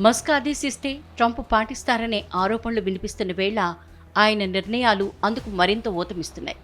Musk ఆదేశిస్తే Trump పాటిస్తారనే ఆరోపణలు వినిపిస్తున్న వేళ ఆయన నిర్ణయాలు అందుకు మరింత ఊతమిస్తున్నాయి.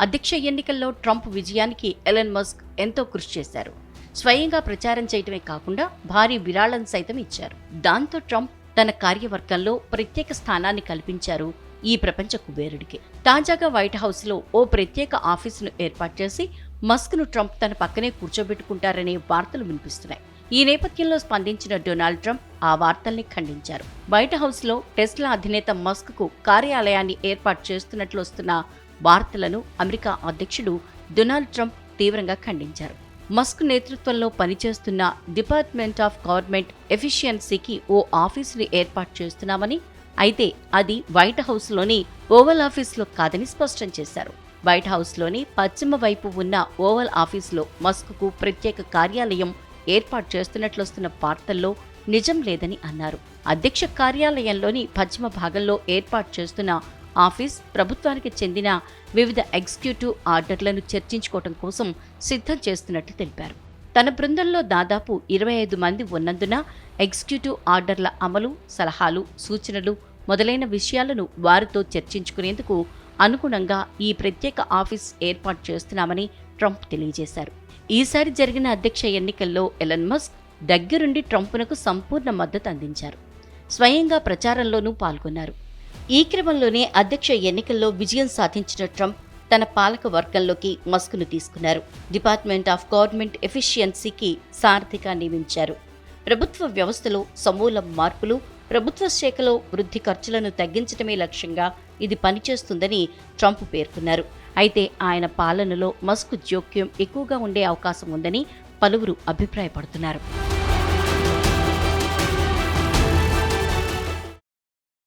అధ్యక్ష ఎన్నికల్లో ట్రంప్ విజయానికి ఎలన్ మస్క్ ఎంతో కృషి చేశారు. స్వయంగా ప్రచారం చేయటమే కాకుండా భారీ విరాళం సైతం ఇచ్చారు. దాంతో ట్రంప్ తన కార్యవర్గంలో ప్రత్యేక స్థానాన్ని కల్పించారు ఈ ప్రపంచ కుబేరుడికి. తాజాగా వైట్ హౌస్లో ఓ ప్రత్యేక ఆఫీసును ఏర్పాటు చేసి మస్క్ను ట్రంప్ తన పక్కనే కూర్చోబెట్టుకుంటారనే వార్తలు వినిపిస్తున్నాయి. ఈ నేపథ్యంలో స్పందించిన డొనాల్డ్ ట్రంప్ ఆ వార్తల్ని ఖండించారు. వైట్ హౌస్లో టెస్లా అధినేత మస్క్కు కార్యాలయాన్ని ఏర్పాటు చేస్తున్నట్లు వస్తున్న వార్తలను అమెరికా అధ్యక్షుడు డొనాల్డ్ ట్రంప్ తీవ్రంగా ఖండించారు. మస్క్ నేతృత్వంలో పనిచేస్తున్న డిపార్ట్మెంట్ ఆఫ్ గవర్నమెంట్ ఎఫిషియన్సీకి ఓ ఆఫీసుని ఏర్పాటు చేస్తున్నామని అయితే అది వైట్ హౌస్లోని ఓవల్ ఆఫీస్లో కాదని స్పష్టం చేశారు. వైట్ హౌస్లోని పశ్చిమ వైపు ఉన్న ఓవల్ ఆఫీసులో మస్క్కు ప్రత్యేక కార్యాలయం ఏర్పాటు చేస్తున్నట్లు వస్తున్న వార్తల్లో నిజం లేదని అన్నారు. అధ్యక్ష కార్యాలయంలోని పశ్చిమ భాగంలో ఏర్పాటు చేస్తున్న ఆఫీస్ ప్రభుత్వానికి చెందిన వివిధ ఎగ్జిక్యూటివ్ ఆర్డర్లను చర్చించుకోవటం కోసం సిద్ధం చేస్తున్నట్లు తెలిపారు. తన బృందంలో దాదాపు ఇరవై ఐదు మంది ఉన్నందున ఎగ్జిక్యూటివ్ ఆర్డర్ల అమలు సలహాలు సూచనలు మొదలైన విషయాలను వారితో చర్చించుకునేందుకు అనుగుణంగా ఈ ప్రత్యేక ఆఫీస్ ఏర్పాటు చేస్తున్నామని ట్రంప్ తెలియజేశారు. ఈసారి జరిగిన అధ్యక్ష ఎన్నికల్లో ఎలన్ మస్క్ దగ్గరుండి ట్రంప్నకు సంపూర్ణ మద్దతు అందించారు. స్వయంగా ప్రచారంలోనూ పాల్గొన్నారు. ఈ క్రమంలోనే అధ్యక్ష ఎన్నికల్లో విజయం సాధించిన ట్రంప్ తన పాలక వర్గంలోకి మస్క్ను తీసుకున్నారు. డిపార్ట్మెంట్ ఆఫ్ గవర్నమెంట్ ఎఫిషియన్సీకి సారథిగా నియమించారు. ప్రభుత్వ వ్యవస్థలో సమూల మార్పులు ప్రభుత్వ శాఖలో వృద్ధి ఖర్చులను తగ్గించడమే లక్ష్యంగా ఇది పనిచేస్తుందని ట్రంప్ పేర్కొన్నారు. అయితే ఆయన పాలనలో మస్క్ జోక్యం ఎక్కువగా ఉండే అవకాశం ఉందని పలువురు అభిప్రాయపడుతున్నారు.